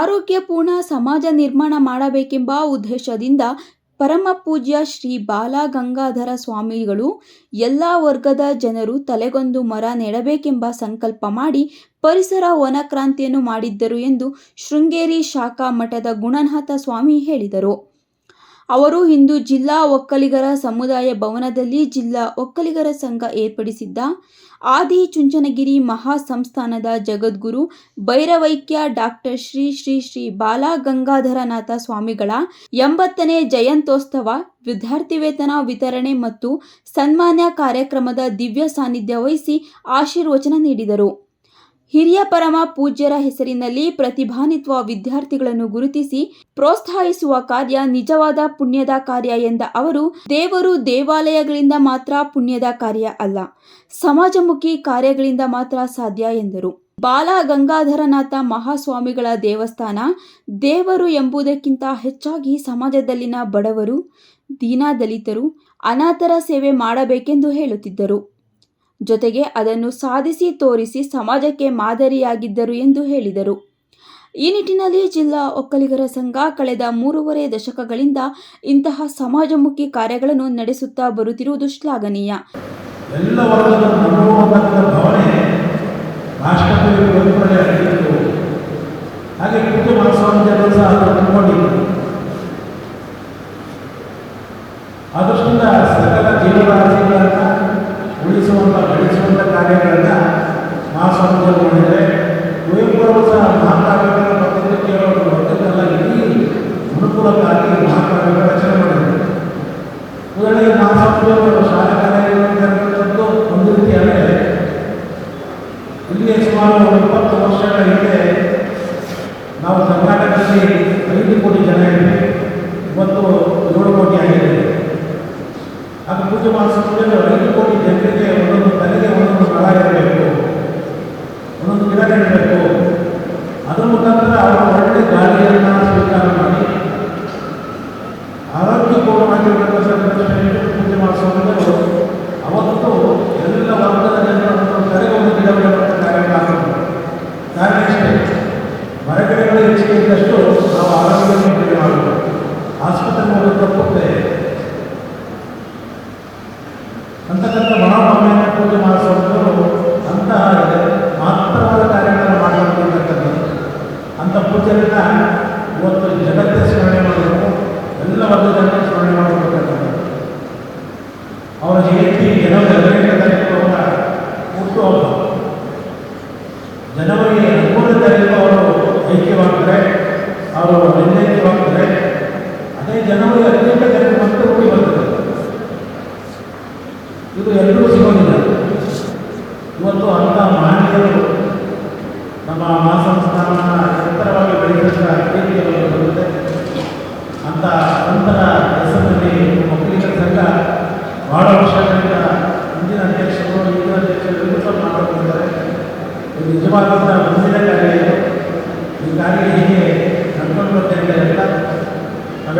ಆರೋಗ್ಯಪೂರ್ಣ ಸಮಾಜ ನಿರ್ಮಾಣ ಮಾಡಬೇಕೆಂಬ ಉದ್ದೇಶದಿಂದ ಪರಮ ಪೂಜ್ಯ ಶ್ರೀ ಬಾಲಗಂಗಾಧರ ಸ್ವಾಮಿಗಳು ಎಲ್ಲ ವರ್ಗದ ಜನರು ತಲೆಗೊಂದು ಮರ ನೆಡಬೇಕೆಂಬ ಸಂಕಲ್ಪ ಮಾಡಿ ಪರಿಸರ ವನಕ್ರಾಂತಿಯನ್ನು ಮಾಡಿದ್ದರು ಎಂದು ಶೃಂಗೇರಿ ಶಾಖಾ ಮಠದ ಗುಣನಾಥ ಸ್ವಾಮಿ ಹೇಳಿದರು. ಅವರು ಇಂದು ಜಿಲ್ಲಾ ಒಕ್ಕಲಿಗರ ಸಮುದಾಯ ಭವನದಲ್ಲಿ ಜಿಲ್ಲಾ ಒಕ್ಕಲಿಗರ ಸಂಘ ಏರ್ಪಡಿಸಿದ್ದ ಆದಿ ಚುಂಚನಗಿರಿ ಮಹಾಸಂಸ್ಥಾನದ ಜಗದ್ಗುರು ಭೈರವೈಕ್ಯ ಡಾಕ್ಟರ್ ಶ್ರೀ ಶ್ರೀ ಶ್ರೀ ಬಾಲಗಂಗಾಧರನಾಥ ಸ್ವಾಮಿಗಳ ಎಂಬತ್ತನೇ ಜಯಂತ್ಯೋತ್ಸವ ವಿದ್ಯಾರ್ಥಿ ವೇತನ ವಿತರಣೆ ಮತ್ತು ಸನ್ಮಾನ್ಯ ಕಾರ್ಯಕ್ರಮದ ದಿವ್ಯ ಸಾನ್ನಿಧ್ಯ ವಹಿಸಿ ಆಶೀರ್ವಚನ ನೀಡಿದರು. ಹಿರಿಯ ಪರಮ ಪೂಜ್ಯರ ಹೆಸರಿನಲ್ಲಿ ಪ್ರತಿಭಾನಿತ್ವ ವಿದ್ಯಾರ್ಥಿಗಳನ್ನು ಗುರುತಿಸಿ ಪ್ರೋತ್ಸಾಹಿಸುವ ಕಾರ್ಯ ನಿಜವಾದ ಪುಣ್ಯದ ಕಾರ್ಯ ಎಂದ ಅವರು, ದೇವರು ದೇವಾಲಯಗಳಿಂದ ಮಾತ್ರ ಪುಣ್ಯದ ಕಾರ್ಯ ಅಲ್ಲ, ಸಮಾಜಮುಖಿ ಕಾರ್ಯಗಳಿಂದ ಮಾತ್ರ ಸಾಧ್ಯ ಎಂದರು. ಬಾಲ ಗಂಗಾಧರನಾಥ ಮಹಾಸ್ವಾಮಿಗಳ ದೇವಸ್ಥಾನ ದೇವರು ಎಂಬುದಕ್ಕಿಂತ ಹೆಚ್ಚಾಗಿ ಸಮಾಜದಲ್ಲಿನ ಬಡವರು, ದೀನದಲಿತರು, ಅನಾಥರ ಸೇವೆ ಮಾಡಬೇಕೆಂದು ಹೇಳುತ್ತಿದ್ದರು. ಜೊತೆಗೆ ಅದನ್ನು ಸಾಧಿಸಿ ತೋರಿಸಿ ಸಮಾಜಕ್ಕೆ ಮಾದರಿಯಾಗಿದ್ದರು ಎಂದು ಹೇಳಿದರು. ಈ ನಿಟ್ಟಿನಲ್ಲಿ ಜಿಲ್ಲಾ ಒಕ್ಕಲಿಗರ ಸಂಘ ಕಳೆದ ಮೂರುವರೆ ದಶಕಗಳಿಂದ ಇಂತಹ ಸಮಾಜಮುಖಿ ಕಾರ್ಯಗಳನ್ನು ನಡೆಸುತ್ತಾ ಬರುತ್ತಿರುವುದು ಶ್ಲಾಘನೀಯ. ವರ್ಗದ ಮನೋಭಾವದ ವರ್ಷಗಳ ಹಿಂದೆ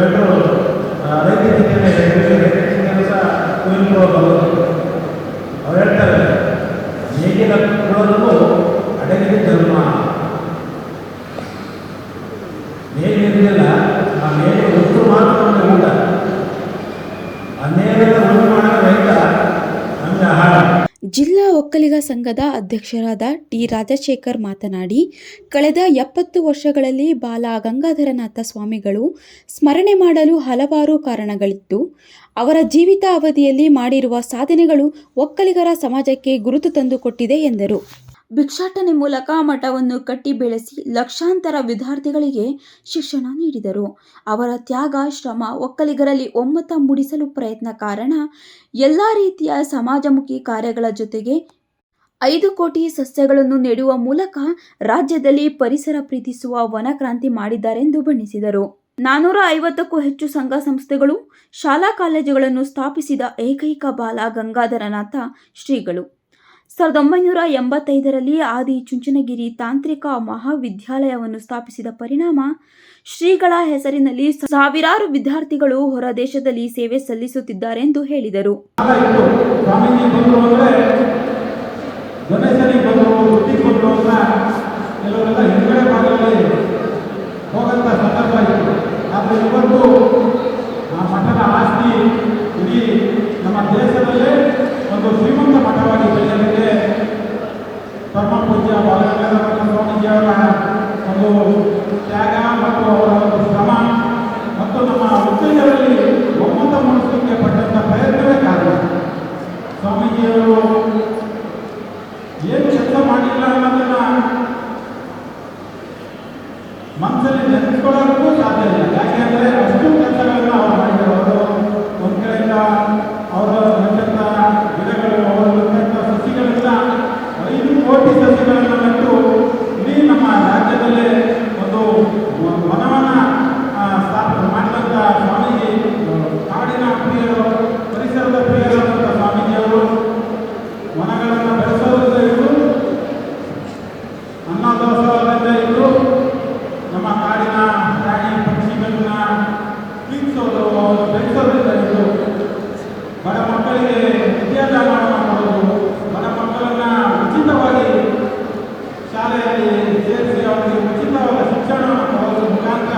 Pero ಒಕ್ಕಲಿಗ ಸಂಘದ ಅಧ್ಯಕ್ಷರಾದ ಟಿ ರಾಜಶೇಖರ್ ಮಾತನಾಡಿ, ಕಳೆದ ಎಪ್ಪತ್ತು ವರ್ಷಗಳಲ್ಲಿ ಬಾಲ ಗಂಗಾಧರನಾಥ ಸ್ವಾಮಿಗಳು ಸ್ಮರಣೆ ಮಾಡಲು ಹಲವಾರು ಕಾರಣಗಳಿತ್ತು ಅವರ ಜೀವಿತ ಅವಧಿಯಲ್ಲಿ ಮಾಡಿರುವ ಸಾಧನೆಗಳು ಒಕ್ಕಲಿಗರ ಸಮಾಜಕ್ಕೆ ಗುರುತು ತಂದುಕೊಟ್ಟಿದೆ ಎಂದರು. ಭಿಕ್ಷಾಟನೆ ಮೂಲಕ ಮಠವನ್ನು ಕಟ್ಟಿ ಬೆಳೆಸಿ ಲಕ್ಷಾಂತರ ವಿದ್ಯಾರ್ಥಿಗಳಿಗೆ ಶಿಕ್ಷಣ ನೀಡಿದರು. ಅವರ ತ್ಯಾಗ, ಶ್ರಮ ಒಕ್ಕಲಿಗರಲ್ಲಿ ಒಮ್ಮತ ಮೂಡಿಸಲು ಪ್ರಯತ್ನ ಕಾರಣ ಎಲ್ಲ ರೀತಿಯ ಸಮಾಜಮುಖಿ ಕಾರ್ಯಗಳ ಜೊತೆಗೆ ಐದು ಕೋಟಿ ಸಸ್ಯಗಳನ್ನು ನೆಡುವ ಮೂಲಕ ರಾಜ್ಯದಲ್ಲಿ ಪರಿಸರ ಪ್ರೀತಿಸುವ ವನಕ್ರಾಂತಿ ಮಾಡಿದ್ದಾರೆಂದು ಬಣ್ಣಿಸಿದರು. ನಾನೂರ ಐವತ್ತಕ್ಕೂ ಹೆಚ್ಚು ಸಂಘ ಸಂಸ್ಥೆಗಳು, ಶಾಲಾ ಕಾಲೇಜುಗಳನ್ನು ಸ್ಥಾಪಿಸಿದ ಏಕೈಕ ಬಾಲ ಗಂಗಾಧರನಾಥ ಶ್ರೀಗಳು. ಸಾವಿರದ ಒಂಬೈನೂರ ಎಂಬತ್ತೈದರಲ್ಲಿ ಆದಿ ಚುಂಚನಗಿರಿ ತಾಂತ್ರಿಕ ಮಹಾವಿದ್ಯಾಲಯವನ್ನು ಸ್ಥಾಪಿಸಿದ ಪರಿಣಾಮ ಶ್ರೀಗಳ ಹೆಸರಿನಲ್ಲಿ ಸಾವಿರಾರು ವಿದ್ಯಾರ್ಥಿಗಳು ಹೊರದೇಶದಲ್ಲಿ ಸೇವೆ ಸಲ್ಲಿಸುತ್ತಿದ್ದಾರೆಂದು ಹೇಳಿದರು. ಏನು ಕೆಲಸ ಮಾಡಿಲ್ಲ ಅನ್ನೋದನ್ನ ಮನಸ್ಸಲ್ಲಿ ನೆನೆಸ್ಕೊಳ್ಳೋದು ನಮ್ಮ ಕಾಡಿನ ಪ್ರಾಣಿ ಪಕ್ಷಿಗಳನ್ನ ಪ್ರೀತಿಸೋದು, ಬೆಳೆಸೋದ್ರಿಂದ ಹಿಡಿದು ಬಡ ಮಕ್ಕಳಿಗೆ ವಿದ್ಯಾದಾನವನ್ನು ಮಾಡೋದು ಬಡ ಮಕ್ಕಳನ್ನ ಉಚಿತವಾಗಿ ಶಾಲೆಯಲ್ಲಿ ಸೇರಿಸಿ ಅವರಿಗೆ ಉಚಿತವಾದ ಶಿಕ್ಷಣವನ್ನು ಕೊಡೋದ್ರ ಮುಖಾಂತರ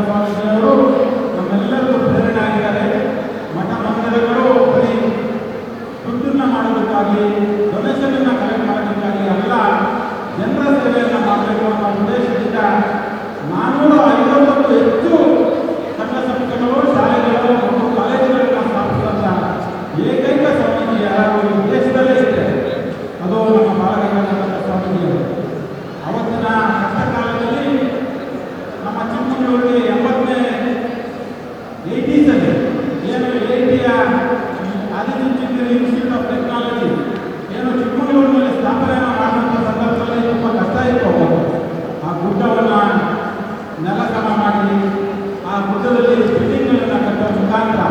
ಸ್ವಾಮೀಜಿಯವರು ನಮ್ಮೆಲ್ಲರಿಗೂ ಪ್ರೇರಣೆ ಆಗಿದ್ದಾರೆ ಮಠ ಮಂದಿರಗಳು ಬರೀ ದುಡ್ಡನ್ನ ಮಾಡೋದಕ್ಕಾಗಿ ಡೊನೇಷನನ್ನು ಕಲೆಕ್ಟ್ ಮಾಡೋದಕ್ಕಾಗಿ ಅಲ್ಲ ಜನರ ಸೇವೆಯನ್ನು ಮಾಡಬೇಕು ಅನ್ನೋ ಉದ್ದೇಶದಿಂದ ನಾನ್ನೂರ ಐವತ್ತಕ್ಕೂ ಹೆಚ್ಚು ಸಂಘ ಸಂಸ್ಥೆಗಳು ಶಾಲೆಗಳು ಮತ್ತು ಕಾಲೇಜುಗಳನ್ನು ಸ್ಥಾಪಿಸಿದಂಥ ಏಕೈಕ ಸ್ವಾಮೀಜಿ ಯಾರು ಈ ದೇಶದಲ್ಲೇ ಇದೆ ಅದು ನಮ್ಮ ಬಾಲಗಂಗಾಧರ ಸ್ವಾಮೀಜಿಯವರು ಅವತ್ತಿನ ಕಷ್ಟ ಕಾಲದಲ್ಲಿ ಎಂಬತ್ತನೇ ಏಟೀಸಲ್ಲಿ ಏನು ಏಟಿಯ ಆದಿತ್ಯ ಇನ್ಸ್ಟಿಟ್ಯೂಟ್ ಟೆಕ್ನಾಲಜಿ ಏನು ಚಿಕ್ಕಮಗಳೂರಿನಲ್ಲಿ ಸ್ಥಾಪನೆ ಸಂದರ್ಭದಲ್ಲಿ ತುಂಬ ಕಷ್ಟ ಇತ್ತು. ಆ ಗುಡ್ಡವನ್ನು ಮಾಡಿ ಆ ಗುಡ್ಡದಲ್ಲಿ ಬಿಲ್ಡಿಂಗ್ಗಳನ್ನು ಕಟ್ಟುವ ಮುಖಾಂತರ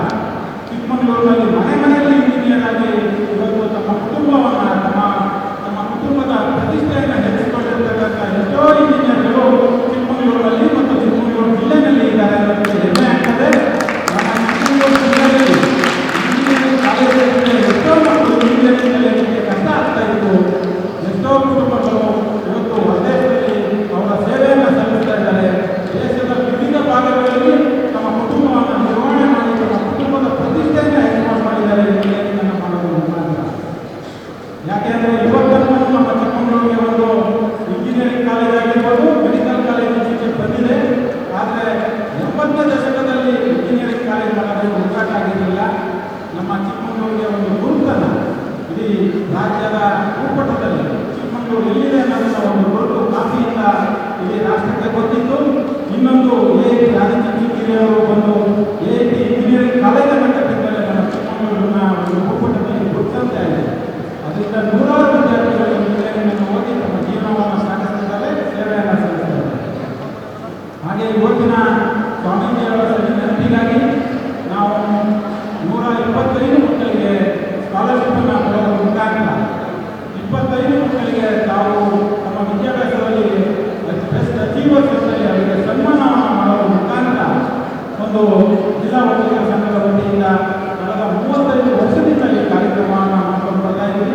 ಚಿಕ್ಕಮಗಳೂರಿನಲ್ಲಿ ಮನೆ